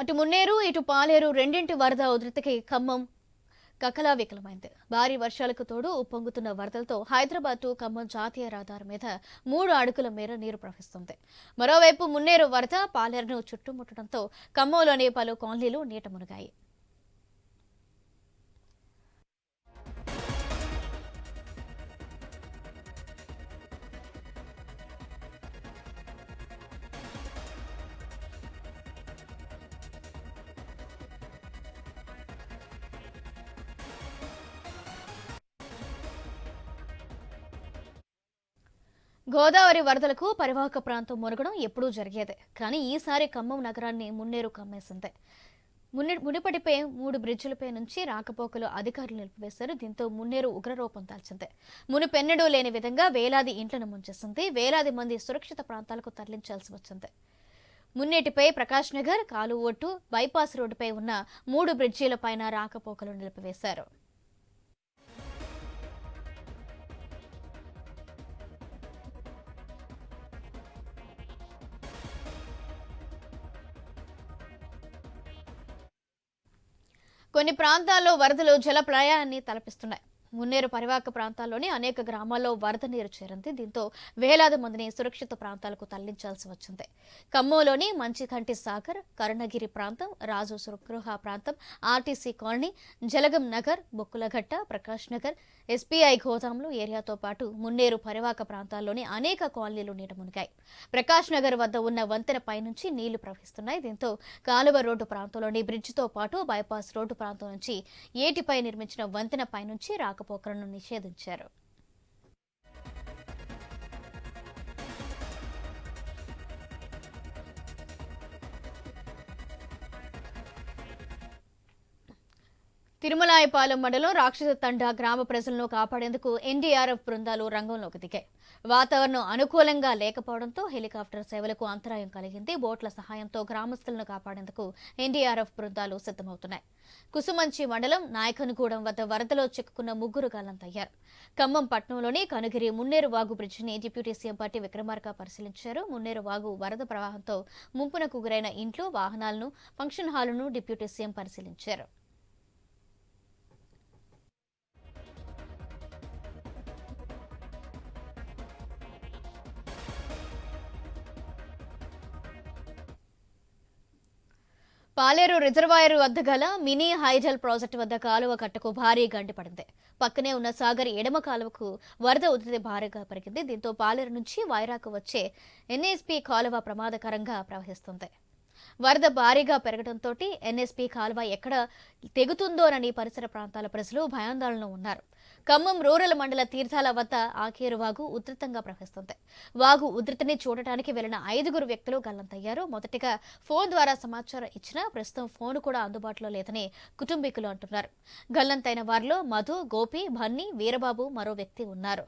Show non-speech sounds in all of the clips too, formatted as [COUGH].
అటు మున్నేరు ఇటు పాలేరు రెండింటి వరద ఉధృతికి ఖమ్మం కకలా వికలమైంది. భారీ వర్షాలకు తోడు ఉప్పొంగుతున్న వరదలతో హైదరాబాద్ టు ఖమ్మం జాతీయ రహదారి మీద మూడు అడుగుల మేర నీరు ప్రవహిస్తుంది. మరోవైపు మున్నేరు వరద పాలేరును చుట్టుముట్టడంతో ఖమ్మంలోని పలు కాలనీలు నీట మునిగాయి. గోదావరి వరదలకు పరివాహక ప్రాంతం మునగడం ఎప్పుడూ జరిగేదే కానీ ఈసారి ఖమ్మం నగరాన్ని మున్నేరు కమ్మేసింది. మున్ని మునిపటిపై మూడు బ్రిడ్జిలపై నుంచి రాకపోకలు అధికారులు నిలిపివేశారు దీంతో మున్నేరు ఉగ్రరూపం దాల్చింది మునిపెన్నడూ లేని విధంగా వేలాది ఇంట్లను ముంచేసింది వేలాది మంది సురక్షిత ప్రాంతాలకు తరలించాల్సి వచ్చింది. మున్నేటిపై ప్రకాష్ నగర్ కాలువోటు బైపాస్ రోడ్డుపై ఉన్న మూడు బ్రిడ్జీలపైన రాకపోకలు నిలిపివేశారు. కొన్ని ప్రాంతాల్లో వరదలు జల ప్రళయాన్ని తలపిస్తున్నాయి. మున్నేరు పరివాహక ప్రాంతాల్లోని అనేక గ్రామాల్లో వరద నీరు చేరింది. దీంతో వేలాది మందిని సురక్షిత ప్రాంతాలకు తరలించాల్సి వచ్చింది. ఖమ్మంలోని మంచికంటి సాగర్ కరుణగిరి ప్రాంతం రాజు సుగృహ ప్రాంతం RTC colony Jalagam Nagar Bokkalagutta Prakash Nagar SBI గోదాంలు ఏరియాతో పాటు మున్నేరు పరివాక ప్రాంతాల్లోని అనేక కాలనీలు నీట మునిగాయి. ప్రకాష్ నగర్ వద్ద ఉన్న వంతెన పైనుంచి నీళ్ళు ప్రవహిస్తున్నాయి. దీంతో కాలువ రోడ్డు ప్రాంతంలోని బ్రిడ్జితో పాటు బైపాస్ రోడ్డు ప్రాంతం నుంచి ఏటిపై నిర్మించిన వంతెన పైనుంచి రాకపోకలను నిషేధించారు. తిరుమలాయపాలెం మండలం రాక్షస తండ గ్రామ ప్రజలను కాపాడేందుకు ఎన్డీఆర్ఎఫ్ బృందాలు రంగంలోకి దిగాయి. వాతావరణం అనుకూలంగా లేకపోవడంతో హెలికాప్టర్ సేవలకు అంతరాయం కలిగింది. బోట్ల సహాయంతో గ్రామస్తులను కాపాడేందుకు ఎన్డీఆర్ఎఫ్ బృందాలు సిద్ధమవుతున్నాయి. కుసుమంచి మండలం నాయకనుగూడెం వద్ద వరదలో చిక్కుకున్న ముగ్గురు గాలంతయ్యారు. ఖమ్మం పట్టణంలోని కనుగిరి మున్నేరు వాగు బ్రిడ్జిని డిప్యూటీ సీఎం పార్టీ విక్రమార్క పరిశీలించారు. మున్నేరు వాగు వరద ప్రవాహంతో ముంపునకు గురైన ఇంట్లు వాహనాలను ఫంక్షన్ హాలును డిప్యూటీ సీఎం పరిశీలించారు. పాలేరు రిజర్వాయర్ వద్ద గల మినీ హైజల్ ప్రాజెక్టు వద్ద కాలువ కట్టకు భారీ గండి పడింది. పక్కనే ఉన్న సాగర్ ఎడమ కాలువకు వరద ఉధృతి భారీగా పెరిగింది. దీంతో పాలేరు నుంచి వైరాకు వచ్చే ఎన్ఎస్పి కాలువ ప్రమాదకరంగా ప్రవహిస్తుంది. వరద భారీగా పెరగడంతో ఎన్ఎస్పి కాలువ ఎక్కడ తెగుతుందోనని పరిసర ప్రాంతాల ప్రజలు భయాందోళనలో ఉన్నారు. ఖమ్మం రూరల్ మండల తీర్థాల వద్ద ఆఖేరు వాగు ఉధృతంగా ప్రవహిస్తుంది. వాగు ఉధృతిని చూడటానికి వెళ్ళిన ఐదుగురు వ్యక్తులు గల్లంతయ్యారు. మొదటిగా ఫోన్ ద్వారా సమాచారం ఇచ్చినా ప్రస్తుతం ఫోన్ కూడా అందుబాటులో లేదని కుటుంబీకులు అంటున్నారు. గల్లంతైన వారిలో మధు గోపి భన్ని వీరబాబు మరో వ్యక్తి ఉన్నారు.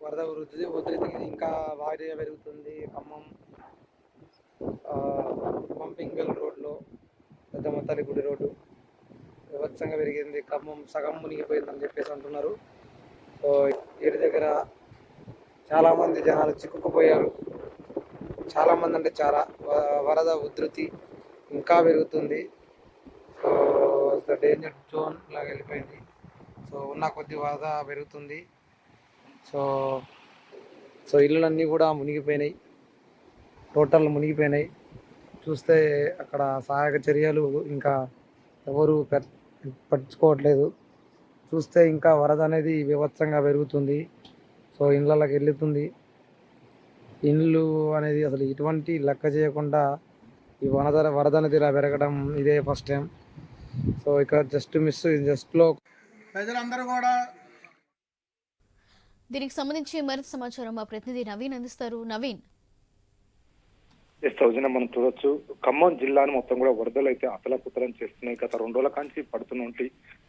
వరద వృద్ధి ఉధృతి ఇంకా భారీగా పెరుగుతుంది ఖమ్మం. ఆ, పంపింగల్ రోడ్లో పెద్దమతల్లి గుడి రోడ్డు. వివత్సంగా పెరిగింది. ఖమ్మం సగం మునిగిపోయిందని చెప్పేసి అంటున్నారు. సో వీటి దగ్గర చాలామంది జనాలు చిక్కుకుపోయారు. చాలామంది అంటే చాలా వరద ఉధృతి ఇంకా పెరుగుతుంది. సో డేంజర్ జోన్ లాగా వెళ్ళిపోయింది. సో ఉన్న కొద్ది వరద పెరుగుతుంది. సో సో ఇల్లులన్నీ కూడా మునిగిపోయినాయి. టోటల్ మునిగిపోయినాయి. చూస్తే అక్కడ సహాయక చర్యలు ఇంకా ఎవరు పె- పట్టించుకోవట్లేదు. చూస్తే ఇంకా వరద అనేది వివత్సంగా పెరుగుతుంది. సో ఇళ్ళకి వెళ్తుంది. ఇండ్లు అనేది అసలు ఇటువంటి లెక్క చేయకుండా ఈ వనద వరద అనేది ఇలా పెరగడం ఇదే ఫస్ట్ టైం. సో ఇక్కడ జస్ట్ మిస్ జస్ట్లో ప్రజలందరూ కూడా దీనికి సంబంధించి మరింత సమాచారం మా ప్రతినిధి నవీన్ అందిస్తారు. నవీన్ సౌజన్య మనం చూడొచ్చు ఖమ్మం జిల్లాను మొత్తం కూడా వరదలు అయితే అతలకుతలం చేస్తున్నాయి గత రెండు రోజుల కాంచి పడుతున్నటువంటి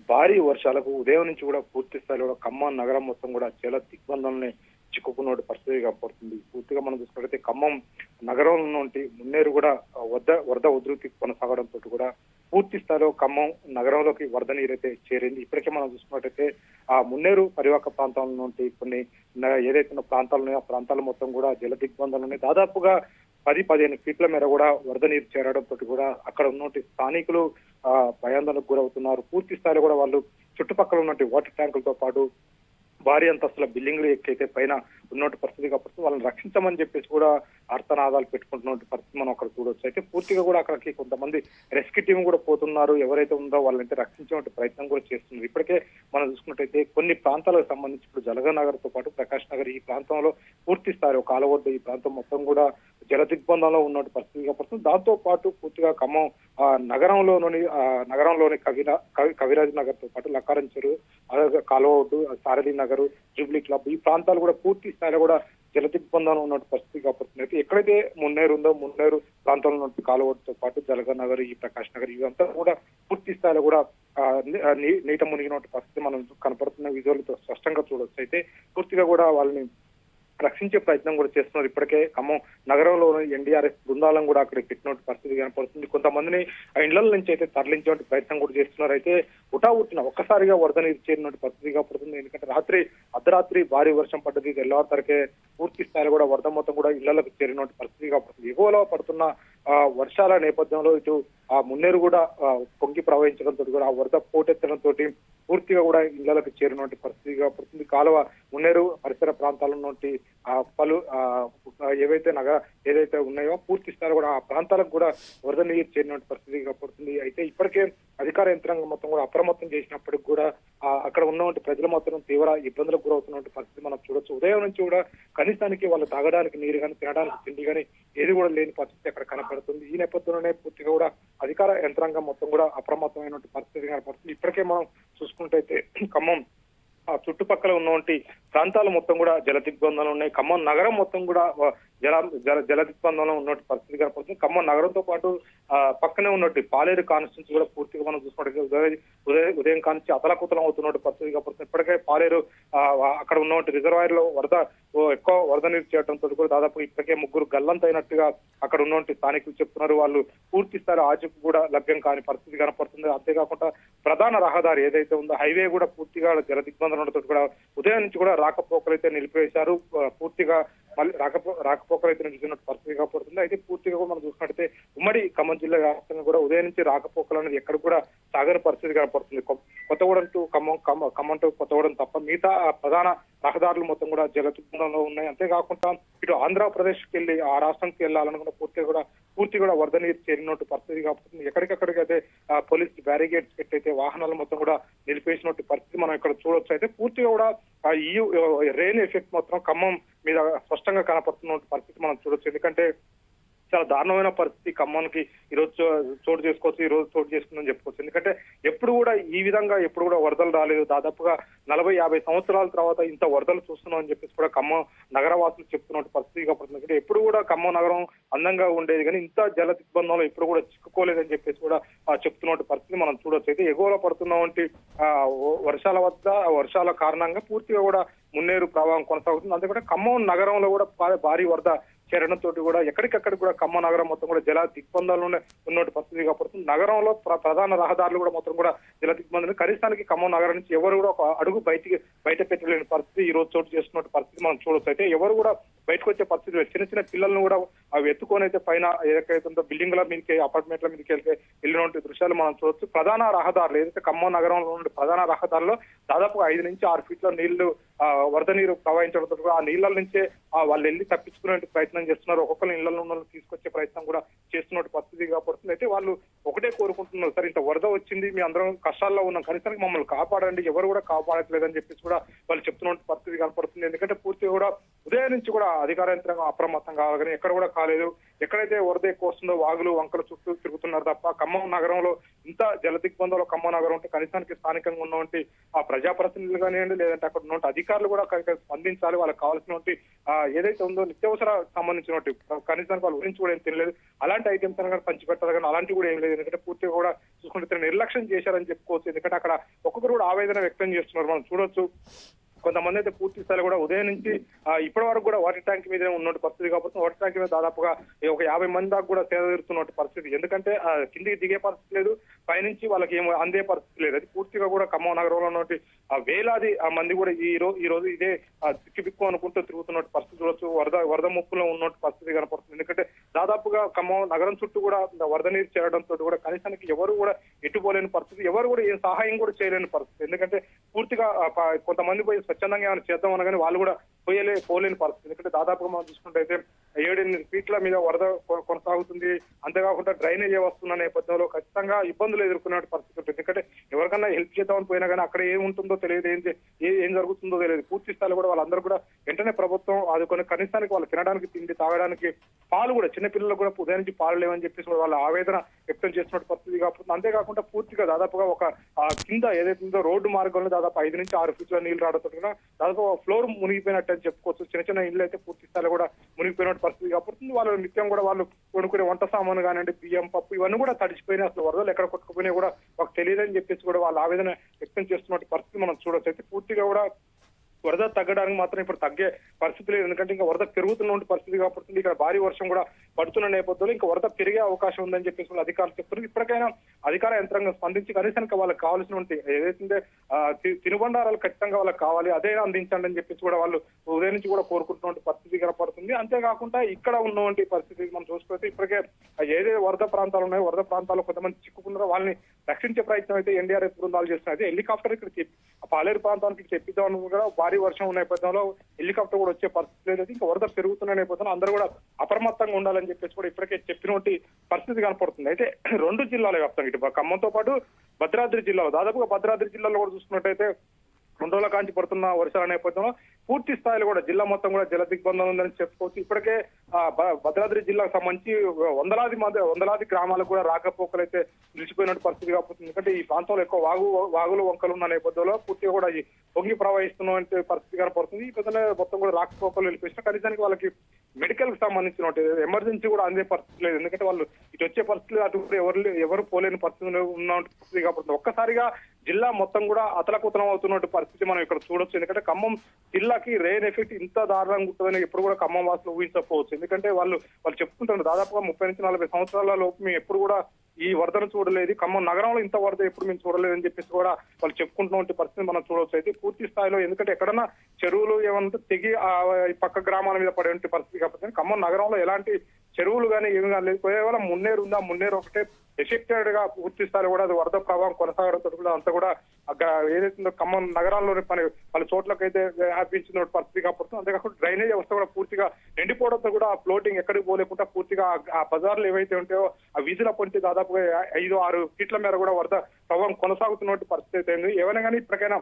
భారీ వర్షాలకు ఉదయం నుంచి కూడా పూర్తి స్థాయిలో ఖమ్మం నగరం మొత్తం కూడా చాలా దిగ్బంధంలో చిక్కుకున్న పరిస్థితి కనపడుతుంది పూర్తిగా మనం చూసుకున్నట్లయితే ఖమ్మం నగరంలో నుండి మున్నేరు కూడా వద్ద వరద ఉధృతి కొనసాగడంతో కూడా పూర్తి స్థాయిలో ఖమ్మం నగరంలోకి వరద నీరైతే చేరింది ఇప్పటికే మనం చూసుకున్నట్టయితే ఆ మున్నేరు పరివాహక ప్రాంతాల నుండి కొన్ని ఏదైతే ఉన్న ప్రాంతాలు ఉన్నాయో ఆ ప్రాంతాలు మొత్తం కూడా జల దిగ్బంధాలు ఉన్నాయి దాదాపుగా పది పదిహేను ఫీట్ల మేర కూడా వరద నీరు చేరడంతో కూడా అక్కడ ఉన్నటువంటి స్థానికులు ఆ భయాందోళనకు గురవుతున్నారు. పూర్తి స్థాయిలో కూడా వాళ్ళు చుట్టుపక్కల ఉన్నటువంటి వాటర్ ట్యాంకులతో పాటు భారీ అంతస్తుల బిల్డింగ్లు ఎక్కైతే పైన ఉన్నటువంటి పరిస్థితి కాబట్టి వాళ్ళని రక్షించమని చెప్పేసి కూడా అర్థనాదాలు పెట్టుకుంటున్నటువంటి పరిస్థితి మనం అక్కడ చూడొచ్చు. అయితే పూర్తిగా కూడా అక్కడికి కొంతమంది రెస్క్యూ టీం కూడా పోతున్నారు. ఎవరైతే ఉందో వాళ్ళైతే రక్షించే ప్రయత్నం కూడా చేస్తున్నారు. ఇప్పటికే మనం చూసుకున్నట్టయితే కొన్ని ప్రాంతాలకు సంబంధించి ఇప్పుడు జలగనగర్తో పాటు ప్రకాష్ నగర్ ఈ ప్రాంతంలో పూర్తి స్థాయి కాలవద్ద ఈ ప్రాంతం మొత్తం కూడా జల దిగ్బంధంలో ఉన్నటువంటి పరిస్థితి కనపడుతుంది దాంతో పాటు పూర్తిగా ఖమ్మం ఆ నగరంలోని ఆ నగరంలోని కవిరా కవి కవిరాజ్ నగర్తో పాటు లక్కారం చెరువు అలాగే కాలువ ఒడ్డు సారథి నగర్ జూబ్లీ క్లబ్ ఈ ప్రాంతాలు కూడా పూర్తి స్థాయిలో కూడా జల దిగ్బంధంలో ఉన్న పరిస్థితి కనపడుతుంది అయితే ఎక్కడైతే మున్నేరు ఉందో మున్నేరు ప్రాంతంలో ఉన్న కాలువ ఒడ్డుతో పాటు జలగ నగర్ ఈ ప్రకాష్ నగర్ ఇవంతా కూడా పూర్తి స్థాయిలో కూడా నీట మునిగినటువంటి పరిస్థితి మనం కనపడుతున్న విజువల్తో స్పష్టంగా చూడొచ్చు. అయితే పూర్తిగా కూడా వాళ్ళని రక్షించే ప్రయత్నం కూడా చేస్తున్నారు. ఇప్పటికే ఖమ్మం నగరంలోని ఎన్డీఆర్ఎఫ్ బృందాలను కూడా అక్కడ పెట్టినటువంటి పరిస్థితి కనపడుతుంది. కొంతమందిని ఆ ఇళ్ళ నుంచి అయితే తరలించే ప్రయత్నం కూడా చేస్తున్నారు. అయితే ఉటా ఉట్టిన ఒక్కసారిగా వరద నీరు చేరినటువంటి పరిస్థితి కనపడుతుంది. ఎందుకంటే రాత్రి అర్ధరాత్రి భారీ వర్షం పడ్డది. తెల్లవారుతరకే పూర్తి స్థాయిలో కూడా వరద మొత్తం కూడా ఇళ్ళకు చేరినటువంటి పరిస్థితి కనపడుతుంది. ఎగువలో పడుతున్న వర్షాల నేపథ్యంలో ఇటు ఆ మున్నేరు కూడా పొంగి ప్రవహించడంతో కూడా ఆ వరద పోటెత్తడంతో పూర్తిగా కూడా ఇళ్ళకు చేరినటువంటి పరిస్థితి పడుతుంది. కాలువ మున్నేరు పరిసర ప్రాంతాల నుండి ఆ పలు ఆ ఏవైతే నగ ఏదైతే ఉన్నాయో పూర్తి స్థాయిలో కూడా ఆ ప్రాంతాలకు కూడా వరద నీరు చేరినటువంటి పరిస్థితి పడుతుంది. అయితే ఇప్పటికే అధికార యంత్రాంగం మొత్తం కూడా అప్రమత్తం చేసినప్పటికి కూడా ఆ అక్కడ ఉన్నటువంటి ప్రజలు మాత్రం తీవ్ర ఇబ్బందులకు గురవుతున్నటువంటి పరిస్థితి మనం చూడొచ్చు. ఉదయం నుంచి కూడా కనీసానికి వాళ్ళు తాగడానికి నీరు కానీ తినడానికి తిండి కానీ ఏది కూడా లేని పరిస్థితి అక్కడ కనపడుతుంది. ఈ నేపథ్యంలోనే పూర్తిగా కూడా అధికార యంత్రాంగం మొత్తం కూడా అప్రమత్తమైనటువంటి పరిస్థితి కనపడుతుంది ఇప్పటికే మనం చూసుకుంటైతే [CLEARS THROAT] ఖమ్మం ఆ చుట్టుపక్కల ఉన్నటువంటి ప్రాంతాలు మొత్తం కూడా జల దిగ్బంధంలో ఉన్నాయి. ఖమ్మం నగరం మొత్తం కూడా జల జల జల దిగ్బంధంలో ఉన్నటువంటి పరిస్థితి కనపడుతుంది. ఖమ్మం నగరంతో పాటు ఆ, పక్కనే ఉన్నట్టు పాలేరు కాన్స్టిట్యూన్సీ కూడా పూర్తిగా మనం చూసుకుంటే ఉదయం ఉదయం కానించి అతలకుతలం అవుతున్నట్టు పరిస్థితి కనపడుతుంది. ఇప్పటికే పాలేరు అక్కడ ఉన్నటువంటి రిజర్వాయర్లో వరద ఓ ఎక్కువ వరద నీరు చేయడంతో కూడా దాదాపు ఇప్పటికే ముగ్గురు గల్లంతైనట్టుగా అక్కడ ఉన్నటువంటి స్థానికులు చెప్తున్నారు. వాళ్ళు పూర్తి స్థాయి ఆచూకు కూడా లభ్యం కాని పరిస్థితి కనపడుతుంది. అంతేకాకుండా ప్రధాన రహదారి ఏదైతే ఉందో హైవే కూడా పూర్తిగా జల దిగ్బంధం కూడా ఉదయం నుంచి కూడా రాకపోకలు అయితే నిలిపివేశారు పూర్తిగా మళ్ళీ రాకపో రాకపోకలు అయితే చూసినట్టు పరిస్థితి కాకపోతుంది. అయితే పూర్తిగా కూడా మనం చూసినట్టయితే ఉమ్మడి ఖమ్మం జిల్లా వ్యాప్తంగా కూడా ఉదయం నుంచి రాకపోకలు అనేది ఎక్కడ కూడా సాగని పరిస్థితి కనపడుతుంది. కొత్తగూడెం టు ఖమ్మం ఖమ్మం టు కొత్తగూడెం తప్ప మిగతా ప్రధాన రహదారులు మొత్తం కూడా జలదిగ్బంధంలో ఉన్నాయి. అంతేకాకుండా ఇటు ఆంధ్రప్రదేశ్కి వెళ్ళి ఆ రాష్ట్రానికి వెళ్ళాలనుకున్న పూర్తిగా కూడా పూర్తి కూడా వరద నీరు చేరినట్టు పరిస్థితి కాబట్టి ఎక్కడికక్కడికైతే పోలీస్ బ్యారిగేడ్స్ పెట్టయితే వాహనాలు మొత్తం కూడా నిలిపేసినట్టు పరిస్థితి మనం ఇక్కడ చూడొచ్చు. అయితే పూర్తిగా కూడా ఈ రెయిన్ ఎఫెక్ట్ మొత్తం ఖమ్మం మీద స్పష్టంగా కనపడుతున్న పరిస్థితి మనం చూడొచ్చు. ఎందుకంటే చాలా దారుణమైన పరిస్థితి. ఖమ్మానికి ఈరోజు చోటు చేసుకోవచ్చు ఈ రోజు చోటు చేసుకుందని చెప్పుకోవచ్చు. ఎందుకంటే ఎప్పుడు కూడా ఈ విధంగా ఎప్పుడు కూడా వరదలు రాలేదు. దాదాపుగా నలభై యాభై సంవత్సరాల తర్వాత ఇంత వరదలు చూస్తున్నాం అని చెప్పేసి కూడా ఖమ్మం నగరవాసులు చెప్తున్న పరిస్థితి కాబట్టి ఎప్పుడు కూడా ఖమ్మం నగరం అందంగా ఉండేది. కానీ ఇంత జల దిగ్బంధంలో ఎప్పుడు కూడా చిక్కుకోలేదని చెప్పేసి కూడా ఆ, చెప్తున్న పరిస్థితి మనం చూడొచ్చు. అయితే ఎగువలో పడుతున్నటువంటి వర్షాల వద్ద ఆ వర్షాల కారణంగా పూర్తిగా కూడా మున్నేరు ప్రభావం కొనసాగుతుంది. అంతేకాకుండా ఖమ్మం నగరంలో కూడా భారీ వరద చేరడంతో కూడా ఎక్కడికక్కడ కూడా ఖమ్మం నగరం మొత్తం కూడా జల దిగ్బంధంలోనే ఉన్నటువంటి పరిస్థితి కనపడుతుంది నగరంలో ప్ర- ప్రధాన రహదారులు కూడా మొత్తం కూడా జల దిగ్బంధం కనీసానికి ఖమ్మం నగరం నుంచి ఎవరు కూడా ఒక అడుగు బయటికి బయట పెట్టలేని పరిస్థితి ఈ రోజు చోటు చేస్తున్న పరిస్థితి మనం చూడొచ్చు అయితే ఎవరు కూడా బయటకు వచ్చే పరిస్థితి చిన్న చిన్న పిల్లలను కూడా అవి ఎత్తుకొని అయితే పైన ఏదైతే ఉందో బిల్డింగ్ల మీదకి అపార్ట్మెంట్ల మీదకి వెళ్తే వెళ్ళినటువంటి దృశ్యాలు మనం చూడొచ్చు. ప్రధాన రహదారులు ఏదైతే ఖమ్మం నగరంలో ఉన్న ప్రధాన రహదారులు దాదాపు ఐదు నుంచి ఆరు ఫీట్ల నీళ్ళు వరద నీరు ప్రవహించడంతో ఆ నీళ్ళ నుంచే వాళ్ళు వెళ్ళి తప్పించుకునే ప్రయత్నం చేస్తున్నారు. ఒక్కొక్కరు ఇళ్ళలో ఉన్న తీసుకొచ్చే ప్రయత్నం కూడా చేస్తున్న పరిస్థితి కాబడుతుంది అయితే వాళ్ళు ఒకటే కోరుకుంటున్నారు సార్ ఇంత వరద వచ్చింది మీ అందరం కష్టాల్లో ఉన్నాం కనీసానికి మమ్మల్ని కాపాడండి ఎవరు కూడా కాపాడట్లేదని చెప్పేసి కూడా వాళ్ళు చెప్తున్న పరిస్థితి కనపడుతుంది. ఎందుకంటే పూర్తిగా కూడా ఉదయం నుంచి కూడా అధికార యంత్రాంగం అప్రమత్తం కావాలి కానీ ఎక్కడ కూడా కాలేదు. ఎక్కడైతే వరద ఎక్కువ వస్తుందో వాగులు వంకల చుట్టూ తిరుగుతున్నారు తప్ప ఖమ్మం నగరంలో ఇంత జల దిగ్బంధంలో ఖమ్మం నగరం ఉంటే కనీసానికి స్థానికంగా ఉన్నటువంటి ఆ ప్రజాప్రతినిధులు కానివ్వండి లేదంటే అక్కడ ఉన్నటువంటి అధికారులు కూడా స్పందించాలి. వాళ్ళకి కావాల్సినటువంటి ఆ, ఏదైతే ఉందో నిత్యావసర సంబంధించినటువంటి కనీసానికి వాళ్ళ గురించి కూడా ఏం తెలియలేదు అలాంటి ఐటమ్స్ కానీ పంచిపెట్టాలి కానీ అలాంటివి కూడా ఏం లేదు. ఎందుకంటే పూర్తిగా కూడా చూసుకుంటే నిర్లక్ష్యం చేశారని చెప్పుకోవచ్చు. ఎందుకంటే అక్కడ ఒక్కొక్కరు కూడా ఆవేదన వ్యక్తం చేస్తున్నారు. మనం చూడొచ్చు. కొంతమంది అయితే పూర్తి స్థాయిలో కూడా ఉదయం నుంచి ఇప్పటి వరకు కూడా వాటర్ ట్యాంక్ మీద ఉన్నటువంటి పరిస్థితి కాబట్టి వాటర్ ట్యాంక్ మీద దాదాపుగా ఒక యాభై మంది దాకా కూడా సేద తీరుతున్నటువంటి పరిస్థితి. ఎందుకంటే ఆ, కిందికి దిగే పరిస్థితి లేదు పైనుంచి వాళ్ళకి ఏమో అందే పరిస్థితి లేదు. అది పూర్తిగా కూడా ఖమ్మం నగరంలో ఉన్నటువంటి ఆ వేలాది ఆ మంది కూడా ఈ రోజు ఈ రోజు ఇదే ఆ, అనుకుంటూ తిరుగుతున్నట్టు పరిస్థితి చూడొచ్చు. వరద వరద ముప్పులో ఉన్నట్టు పరిస్థితి కనపడుతుంది. ఎందుకంటే దాదాపుగా ఖమ్మం నగరం చుట్టూ కూడా వరద నీరు చేరడంతో కూడా కనీసానికి ఎవరు కూడా ఎట్టుపోలేని పరిస్థితి ఎవరు కూడా ఏం సహాయం కూడా చేయలేని పరిస్థితి. ఎందుకంటే పూర్తిగా కొంతమంది పోయి స్వచ్ఛందంగా ఏమైనా చేద్దాం అనగానే వాళ్ళు కూడా పోయలే పోలేని పరిస్థితి. ఎందుకంటే దాదాపుగా మనం చూసుకుంటే ఏడెనిమిది ఫీట్ల మీద వరద కొనసాగుతుంది. అంతేకాకుండా డ్రైనేజ్ వస్తున్న నేపథ్యంలో ఖచ్చితంగా ఇబ్బందులు ఎదుర్కొనే పరిస్థితి ఉంటుంది. ఎందుకంటే ఎవరికన్నా హెల్ప్ చేద్దామని పోయినా కానీ అక్కడ ఏముంటుందో తెలియదు ఏం ఏం జరుగుతుందో తెలియదు. పూర్తి స్థాయిలో కూడా వాళ్ళందరూ కూడా వెంటనే ప్రభుత్వం ఆదుకొని కనీసానికి వాళ్ళు తినడానికి తిండి తాగడానికి పాలు కూడా చిన్నపిల్లలకు కూడా ఉదయం నుంచి పాలు లేవని చెప్పేసి వాళ్ళ ఆవేదన వ్యక్తం చేస్తున్న పరిస్థితి కాకుండా అంతేకాకుండా పూర్తిగా దాదాపుగా ఒక కింద ఏదైతే రోడ్డు మార్గంలో దాదాపు ఐదు నుంచి ఆరు ఫీట్ల నీళ్ళు రావడంతో కూడా దాదాపు ఫ్లోర్ మునిగిపోయినట్టు అని చెప్పుకోవచ్చు. చిన్న చిన్న ఇల్లు అయితే పూర్తి స్థాయిలో కూడా మునిగిపోయినట్టు పరిస్థితి కాబట్టి వాళ్ళు నిత్యం కూడా వాళ్ళు కొనుక్కునే వంట సామాను కానివ్వండి బియ్యం పప్పు ఇవన్నీ కూడా తడిచిపోయినాయి. అసలు వరదలు ఎక్కడ కొట్టుకుపోయినా కూడా మాకు తెలియదని చెప్పేసి కూడా వాళ్ళ ఆవేదన వ్యక్తం చేస్తున్నట్టు పరిస్థితి మనం చూడొచ్చు. అయితే పూర్తిగా కూడా వరద తగ్గడానికి మాత్రం ఇప్పుడు తగ్గే పరిస్థితి లేదు. ఎందుకంటే ఇంకా వరద పెరుగుతున్న పరిస్థితి కాబట్టి ఇక్కడ భారీ వర్షం కూడా పడుతున్న నేపథ్యంలో ఇంకా వరద పెరిగే అవకాశం ఉందని చెప్పేసి వాళ్ళు అధికారులు చెప్తున్నారు. ఇప్పటికైనా అధికార యంత్రాంగం స్పందించి కనీసానికి వాళ్ళకి కావాల్సినటువంటి ఏదైతే తి- తినుబండారాలు ఖచ్చితంగా వాళ్ళకి కావాలి అదే అందించండి అని చెప్పేసి కూడా వాళ్ళు ఉదయం నుంచి కూడా కోరుకుంటున్న పరిస్థితి కనపడుతుంది. అంతేకాకుండా ఇక్కడ ఉన్నటువంటి పరిస్థితి మనం చూసుకుంటే ఇప్పటికే ఏదే ఏదైతే వరద ప్రాంతాలు ఉన్నాయో వరద ప్రాంతాల్లో కొంతమంది చిక్కుకున్నారో వాళ్ళని రక్షించే ప్రయత్నం అయితే ఎన్డీఆర్ఎఫ్ బృందాలు చేస్తున్నాయి అయితే హెలికాప్టర్ ఇక్కడ పాలేరు ప్రాంతానికి తెప్పిద్దాం కూడా భారీ వర్షం నేపథ్యంలో హెలికాప్టర్ కూడా వచ్చే పరిస్థితి లేదు. ఇంకా వరద పెరుగుతున్న నేపథ్యంలో అందరూ కూడా అప్రమత్తంగా ఉండాలని చెప్పేసి కూడా ఇప్పటికే చెప్పినటువంటి పరిస్థితి కనపడుతుంది. అయితే [CLEARS THROAT] రెండు జిల్లాల వ్యాప్తంగా. ఇటు ఖమ్మంతో పాటు భద్రాద్రి జిల్లాలో దాదాపుగా భద్రాద్రి జిల్లాలో కూడా చూసుకున్నట్టయితే రెండు రోజుల కాంచి పడుతున్న వర్షాల నేపథ్యంలో పూర్తి స్థాయిలో కూడా జిల్లా మొత్తం కూడా జల దిగ్బంధం ఉందని చెప్పుకోవచ్చు. ఇప్పటికే ఆ, భద్రాద్రి జిల్లాకు సంబంధించి వందలాది మంది వందలాది గ్రామాలకు కూడా రాకపోకలు అయితే నిలిచిపోయినట్టు పరిస్థితి కాకపోతుంది ఎందుకంటే ఈ ప్రాంతంలో ఎక్కువ వాగు వాగులు వంకలు ఉన్న నేపథ్యంలో పూర్తిగా కూడా ఈ పొంగి ప్రవహిస్తున్న పరిస్థితి కనపడుతుంది. ఈ పెద్దనే మొత్తం కూడా రాకపోకలు వెళ్ళిపోయిన కనీసానికి వాళ్ళకి మెడికల్కి సంబంధించిన ఎమర్జెన్సీ కూడా అందే పరిస్థితి లేదు. ఎందుకంటే వాళ్ళు ఇటు వచ్చే పరిస్థితి అటు కూడా ఎవరు ఎవరు పోలేని పరిస్థితి ఉన్నటువంటి కాబట్టి ఒక్కసారిగా జిల్లా మొత్తం కూడా అతలకుతలం అవుతున్నట్టు పరిస్థితి మనం ఇక్కడ చూడొచ్చు. ఎందుకంటే ఖమ్మం జిల్లాకి రెయిన్ ఎఫెక్ట్ ఇంత దారుణంగా ఉంటుందని ఎప్పుడు కూడా ఖమ్మం వాసులు ఊహించకపోవచ్చు. ఎందుకంటే వాళ్ళు వాళ్ళు చెప్పుకుంటారు దాదాపుగా ముప్పై నుంచి నలభై సంవత్సరాల లోపు మేము ఎప్పుడు కూడా ఈ వరదను చూడలేదు. ఖమ్మం నగరంలో ఇంత వరద ఎప్పుడు మేము చూడలేదని చెప్పేసి కూడా వాళ్ళు చెప్పుకుంటున్న పరిస్థితి మనం చూడవచ్చు. అయితే పూర్తి స్థాయిలో ఎందుకంటే ఎక్కడన్నా చెరువులు ఏమంటే తెగి ఆ ఈ పక్క గ్రామాల మీద పడే పరిస్థితి కాబట్టి ఖమ్మం నగరంలో ఎలాంటి చెరువులు కానీ ఏమి కానీ లేదు. కేవలం మున్నేరు ఉందా మున్నేరు ఒకటే ఎఫెక్టెడ్గా పూర్తి స్థాయిలో కూడా అది వరద ప్రభావం కొనసాగడంతో కూడా అంతా కూడా అక్కడ ఏదైతే ఖమ్మం నగరాల్లోని పని పలు చోట్లకైతే వ్యాపించిన పరిస్థితి కాబట్టి అంతేకాకుండా డ్రైనేజ్ వ్యవస్థ కూడా పూర్తిగా ఎండిపోవడంతో కూడా ఆ ఫ్లోటింగ్ ఎక్కడికి పోలేకుండా పూర్తిగా ఆ- బజార్లు ఏవైతే ఉంటాయో ఆ వీధుల పొంటి దాదాపుగా ఐదు ఆరు ఫీట్ల మేర కూడా వరద ప్రభావం కొనసాగుతున్నటువంటి పరిస్థితి అయితే ఏమైనా కానీ ఇప్పటికైనా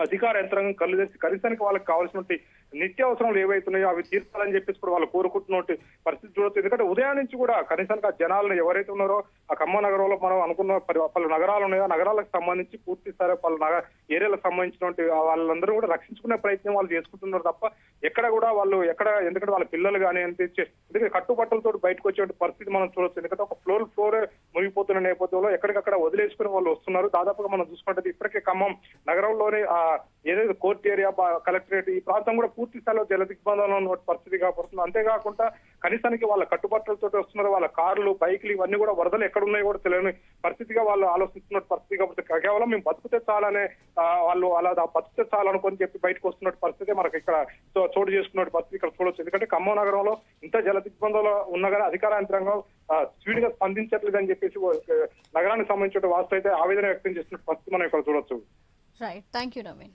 అధికార యంత్రాంగం కళ్ళు తెచ్చి కనీసానికి వాళ్ళకి కావాల్సినటువంటి నిత్యావసరాలు ఏవైతున్నాయో అవి తీర్చాలని చెప్పేసి కూడా వాళ్ళు కోరుకుంటున్నటువంటి పరిస్థితి చూడొచ్చు. ఎందుకంటే ఉదయం నుంచి కూడా కనీసం జనాలను ఎవరైతే ఉన్నారో ఆ ఖమ్మ నగరంలో మనం అనుకున్న పలు పలు నగరాలు ఉన్నాయో నగరాలకు సంబంధించి పూర్తి స్థాయి పలు నగ ఏరియాలకు సంబంధించినటువంటి వాళ్ళందరూ కూడా రక్షించుకునే ప్రయత్నం వాళ్ళు చేసుకుంటున్నారు తప్ప ఎక్కడ కూడా వాళ్ళు ఎక్కడ ఎందుకంటే వాళ్ళ పిల్లలు కానీ అనిపించే ఎందుకంటే కట్టుబట్టలతో బయటకు వచ్చే పరిస్థితి మనం చూడొచ్చు. ఎందుకంటే ఒక ఫ్లోర్ ఫ్లోర్ మునిగిపోతున్న నేపథ్యంలో ఎక్కడికక్కడ వదిలేసుకుని వాళ్ళు వస్తున్నారు. దాదాపుగా మనం చూసుకుంటే ఇప్పటికే ఖమ్మం నగరంలోని ఏదైతే కోర్ట్ ఏరియా బా- కలెక్టరేట్ ఈ ప్రాంతం కూడా పూర్తి స్థాయిలో జల దిగ్బంధంలో ఉన్న పరిస్థితి కాబడుతుంది. అంతేకాకుండా కనీసానికి వాళ్ళ కట్టుబట్టలతో వస్తున్నారు వాళ్ళ కార్లు బైక్లు ఇవన్నీ కూడా వరదలు ఎక్కడ ఉన్నాయో కూడా తెలియని పరిస్థితిగా వాళ్ళు ఆలోచిస్తున్న పరిస్థితి కాబట్టి కేవలం మేము బతుకుతే చాలనే వాళ్ళు అలా దా- బతుకుతే చాలనుకొని చెప్పి బయటకు వస్తున్న పరిస్థితి మనకి ఇక్కడ చోటు చేసుకున్న పరిస్థితి ఇక్కడ చూడొచ్చు. ఎందుకంటే ఖమ్మం నగరంలో ఇంత జల దిగ్బంధంలో ఉన్న కానీ అధికార యంత్రాంగం స్పీడ్గా స్పందించట్లేదని చెప్పేసి నగరానికి సంబంధించిన వాస్తవ అయితే ఆవేదన వ్యక్తం చేస్తున్న పరిస్థితి మనం ఇక్కడ చూడొచ్చు. Right thank you Naveen